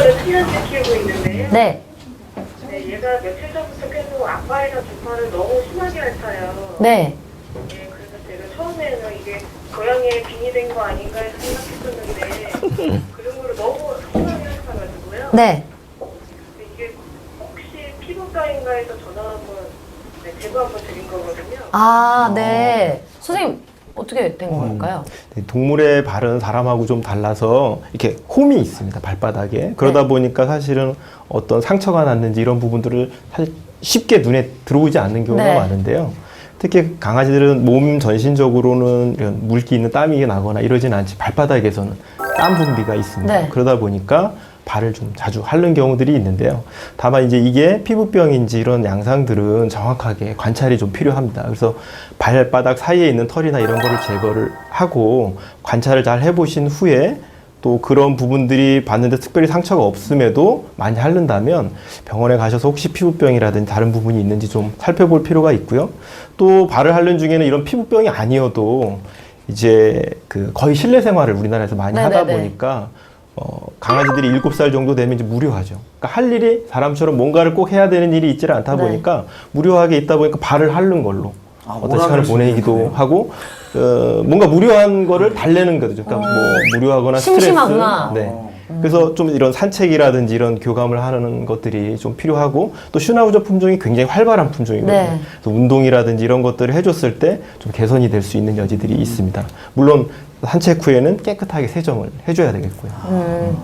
7년째 키우고 있는데요. 네. 네, 얘가 며칠 전부터 계속 앞발이나 뒷발을 너무 심하게 핥아요. 네. 네, 그래서 제가 처음에는 이게 고양이에 빙이 된거 아닌가 해서 생각했었는데 그 정도로 너무 심하게 핥아가지고요. 네. 근데 이게 혹시 피부과인가 해서 전화 한번 네, 제보 한번 드린 거거든요. 아, 네. 선생님, 어떻게 된 걸까요? 네, 동물의 발은 사람하고 좀 달라서 이렇게 홈이 있습니다 발바닥에 그러다 네. 보니까 사실은 어떤 상처가 났는지 이런 부분들을 사실 쉽게 눈에 들어오지 않는 경우가 네. 많은데요 특히 강아지들은 몸 전신적으로는 이런 물기 있는 땀이 나거나 이러진 않지 발바닥에서는 땀 분비가 있습니다 네. 그러다 보니까 발을 좀 자주 핥는 경우들이 있는데요. 다만 이제 이게 피부병인지 이런 양상들은 정확하게 관찰이 좀 필요합니다. 그래서 발바닥 사이에 있는 털이나 이런 거를 제거를 하고 관찰을 잘 해보신 후에 또 그런 부분들이 봤는데 특별히 상처가 없음에도 많이 핥는다면 병원에 가셔서 혹시 피부병이라든지 다른 부분이 있는지 좀 살펴볼 필요가 있고요. 또 발을 핥는 중에는 이런 피부병이 아니어도 이제 그 거의 실내 생활을 우리나라에서 많이 하다 네네네. 보니까 어, 강아지들이 일곱 살 정도 되면 이제 무료하죠. 그러니까 할 일이 사람처럼 뭔가를 꼭 해야 되는 일이 있지를 않다 네. 보니까 무료하게 있다 보니까 발을 핥는 걸로 아, 어떤 시간을 보내기도 거네요. 하고 어, 뭔가 무료한 거를 달래는 거죠. 그러니까 뭐 무료하거나 심심하구나. 스트레스. 네. 어. 그래서 좀 이런 산책이라든지 이런 교감을 하는 것들이 좀 필요하고 또 슈나우저 품종이 굉장히 활발한 품종이거든요. 네. 그래서 운동이라든지 이런 것들을 해줬을 때 좀 개선이 될 수 있는 여지들이 있습니다. 물론 산책 후에는 깨끗하게 세정을 해줘야 되겠고요. 음.